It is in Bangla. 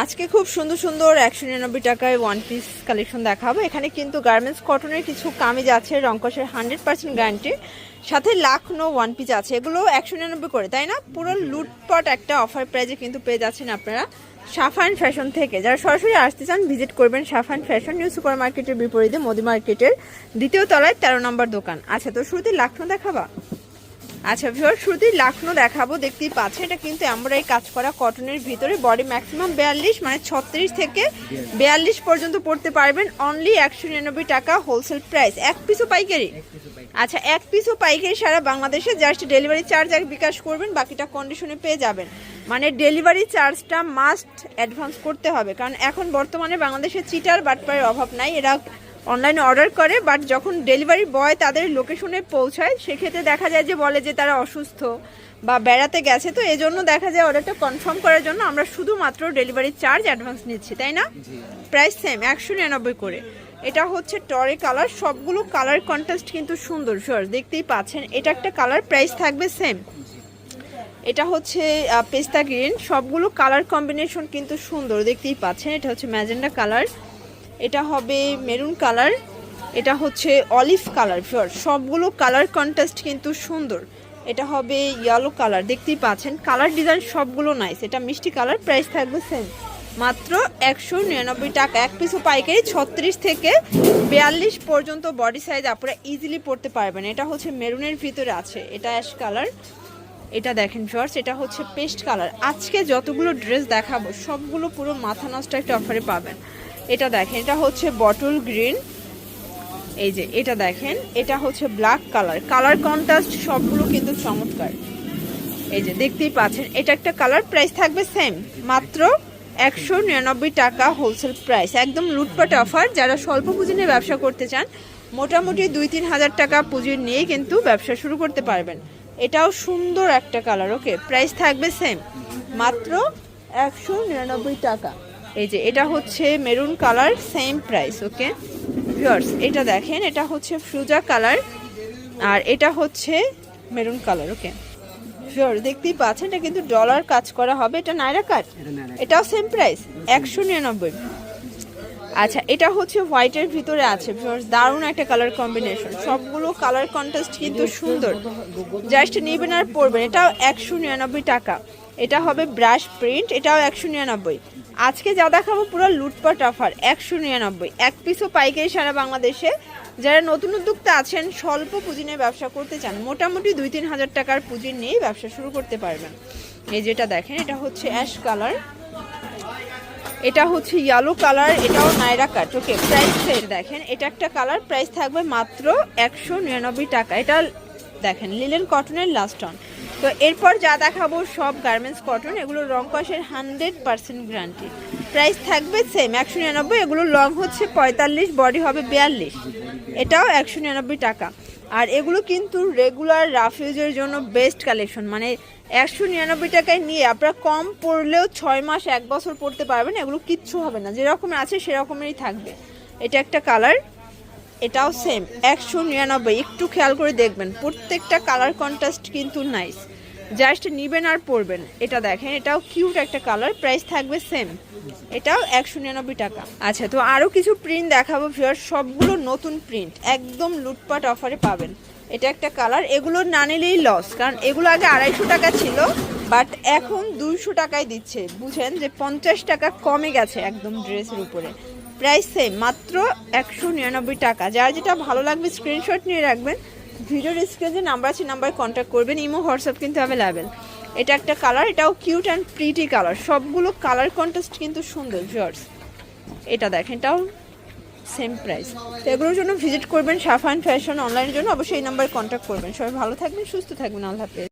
আজকে খুব সুন্দর সুন্দর একশো নিরানব্বই টাকায় ওয়ান পিস কালেকশন দেখাবো। এখানে কিন্তু গার্মেন্টস কটনের কিছু কামিজ আছে রংকসের হান্ড্রেড পার্সেন্ট গ্যারান্টি সাথে লাখনো ওয়ান পিস আছে। এগুলো একশো নিরানব্বই করে, তাই না? পুরো লুটপট একটা অফার প্রাইজে কিন্তু পেয়ে যাচ্ছেন আপনারা সাফান ফ্যাশন থেকে। যারা সরাসরি আসতে চান ভিজিট করবেন সাফান ফ্যাশন নিউ সুপার মার্কেটের বিপরীতে, মোদি মার্কেটের দ্বিতীয় তলায় তেরো নম্বর দোকান। আচ্ছা তো শুরুতে লাখনো দেখাবা? আচ্ছা ভিওর শুরুতেই লাখনো দেখাবো দেখতেই পাচ্ছেন এটা কিন্তু আমরা এই কাজ করা কটনের ভিতরে বডি ম্যাক্সিমাম বিয়াল্লিশ মানে ছত্রিশ থেকে বিয়াল্লিশ পর্যন্ত পড়তে পারবেন অনলি একশো নিরানব্বই টাকা হোলসেল প্রাইস এক পিসও পাইকারি? আচ্ছা এক পিসও পাইকারি সারা বাংলাদেশে জাস্ট ডেলিভারি চার্জ এক বিকাশ করবেন বাকিটা কন্ডিশনে পেয়ে যাবেন। মানে ডেলিভারি চার্জটা মাস্ট অ্যাডভান্স করতে হবে কারণ এখন বর্তমানে বাংলাদেশে চিটার বাটপারের অভাব নাই এরা অনলাইনে অর্ডার করে বাট যখন ডেলিভারি বয় তাদের লোকেশনে পৌঁছায় সেক্ষেত্রে দেখা যায় যে বলে যে তারা অসুস্থ বা বেড়াতে গেছে। তো এজন্য দেখা যায় অর্ডারটা কনফার্ম করার জন্য আমরা শুধুমাত্র ডেলিভারি চার্জ অ্যাডভান্স নিচ্ছি তাই না? প্রাইস সেম একশো নিরানব্বই করে। এটা হচ্ছে টরে কালার সবগুলো কালার কন্ট্রাস্ট কিন্তু সুন্দর শিওর দেখতেই পাচ্ছেন। এটা একটা কালার প্রাইস থাকবে সেম এটা হচ্ছে পেস্তা গ্রিন সবগুলো কালার কম্বিনেশন কিন্তু সুন্দর দেখতেই পাচ্ছেন। এটা হচ্ছে ম্যাজেন্ডা কালার এটা হবে মেরুন কালার, এটা হচ্ছে অলিভ কালার ফিওর সবগুলো কালার কন্ট্রাস্ট কিন্তু সুন্দর। এটা হবে ইয়েলো কালার, দেখতেই পাচ্ছেন। কালার ডিজাইন সবগুলো নাইস এটা মিষ্টি কালার প্রাইস থাকবে সেম মাত্র একশো নিরানব্বই টাকা, এক পিসও পাইকারি ছত্রিশ থেকে বিয়াল্লিশ পর্যন্ত বডি সাইজ আপনারা ইজিলি পড়তে পারবেন। এটা হচ্ছে মেরুনের ভিতরে আছে, এটা অ্যাশ কালার। এটা দেখেন ফার্স্ট এটা হচ্ছে পেস্ট কালার। আজকে যতগুলো ড্রেস দেখাবো, সবগুলো পুরো মাথা নষ্ট একটা অফারে পাবেন। এটা দেখেন, এটা হচ্ছে বটল গ্রিন এই যে, এটা দেখেন, এটা হচ্ছে ব্ল্যাক কালার কালার কন্ট্রাস্ট সবগুলো কিন্তু চমৎকার। এই যে, দেখতেই পাচ্ছেন, এটা একটা কালার প্রাইস থাকবে সেম মাত্র একশো নিরানব্বই টাকা হোলসেল প্রাইস একদম লুটপাট অফার যারা স্বল্প পুঁজি নিয়ে ব্যবসা করতে চান, মোটামুটি দুই তিন হাজার টাকা পুঁজি নিয়ে কিন্তু ব্যবসা শুরু করতে পারবেন। এটাও সুন্দর একটা কালার ওকে প্রাইস থাকবে সেম মাত্র একশো নিরানব্বই টাকা। এই যে এটা হচ্ছে maroon colour same price okay viewers এটা দেখেন এটা হচ্ছে ফ্রুজা কালার আর এটা হচ্ছে মেরুন কালার ওকে শিওর দেখতেই পাচ্ছেন এটা কিন্তু ডলার কাজ করা হবে এটা নাইরা কাট? এটাও সেম প্রাইস একশো নিরানব্বই। আচ্ছা এটা হচ্ছে হোয়াইটের ভিতরে আছে ভিউয়ার্স দারুণ একটা কালার কম্বিনেশন সবগুলো কালার কন্ট্রাস্ট কিন্তু সুন্দর। জাস্ট নেবেন আর পরবেন এটাও একশো নিরানব্বই টাকা। এটা হবে ব্রাশ প্রিন্ট এটাও একশো নিরানব্বই। আজকে যা দেখাবো পুরো লুটপাট অফার একশো নিরানব্বই। এক পিসও পাইকারি সারা বাংলাদেশে। যারা নতুন উদ্যোক্তা আছেন, স্বল্প পুঁজি নিয়ে ব্যবসা করতে চান, মোটামুটি দুই তিন হাজার টাকার পুঁজি নিয়েই ব্যবসা শুরু করতে পারবেন। এই যেটা দেখেন, এটা হচ্ছে অ্যাশ কালার এটা হচ্ছে ইয়েলো কালার এটাও নাইরা কাট ওকে প্রাইস দেখেন, এটা একটা কালার প্রাইস থাকবে মাত্র একশো নিরানব্বই টাকা। এটা দেখেন লিলেন কটনের লাস্ট অন তো এরপর যা দেখাবো সব গার্মেন্টস কটন এগুলো রং কষের হান্ড্রেড পার্সেন্ট গ্যারান্টি প্রাইস থাকবে সেম একশো নিরানব্বই, এগুলো লং হচ্ছে পঁয়তাল্লিশ বডি হবে বিয়াল্লিশ। এটাও একশো নিরানব্বই টাকা। আর এগুলো কিন্তু রেগুলার রাফ ইউজের জন্য বেস্ট কালেকশন মানে একশো নিরানব্বই টাকায় নিয়ে আপনারা কম পড়লেও ছয় মাস, এক বছর পড়তে পারবেন, এগুলো কিচ্ছু হবে না। যেরকম আছে সেরকমেরই থাকবে। এটা একটা কালার এটাও সেম একশো নিরানব্বই। একটু খেয়াল করে দেখবেন, প্রত্যেকটা কালার কন্ট্রাস্ট কিন্তু নাইস জাস্ট নিবেন আর পরবেন। এটা দেখেন, এটাও কিউট একটা কালার প্রাইস থাকবে সেম এটাও একশো নিরানব্বই টাকা। আচ্ছা তো আরও কিছু প্রিন্ট দেখাবো ফিয়ার সবগুলো নতুন প্রিন্ট একদম লুটপাট অফারে পাবেন। এটা একটা কালার এগুলো না নিলেই লস কারণ এগুলো আগে আড়াইশো টাকা ছিল বাট এখন দুইশো টাকায় দিচ্ছে। বুঝেন যে পঞ্চাশ টাকা কমে গেছে একদম ড্রেসের উপরে। প্রাইস সেম মাত্র একশো নিরানব্বই টাকা। যার যেটা ভালো লাগবে স্ক্রিনশট নিয়ে রাখবেন। ভিডিওর স্ক্রিনে যে নাম্বার আছে নাম্বারে কন্ট্যাক্ট করবেন। ইমো হোয়াটসঅ্যাপ কিন্তু অ্যাভেলেবেল এটা একটা কালার এটাও কিউট অ্যান্ড প্রিটি কালার সবগুলো কালার কন্ট্রাস্ট কিন্তু সুন্দর ভিউয়ার্স এটা দেখেন, এটাও সেম প্রাইস তো এগুলোর জন্য ভিজিট করবেন, সাফান ফ্যাশন অনলাইনের জন্য অবশ্যই এই নাম্বারে কন্ট্যাক্ট করবেন। সবাই ভালো থাকবেন, সুস্থ থাকবেন, আল্লাহ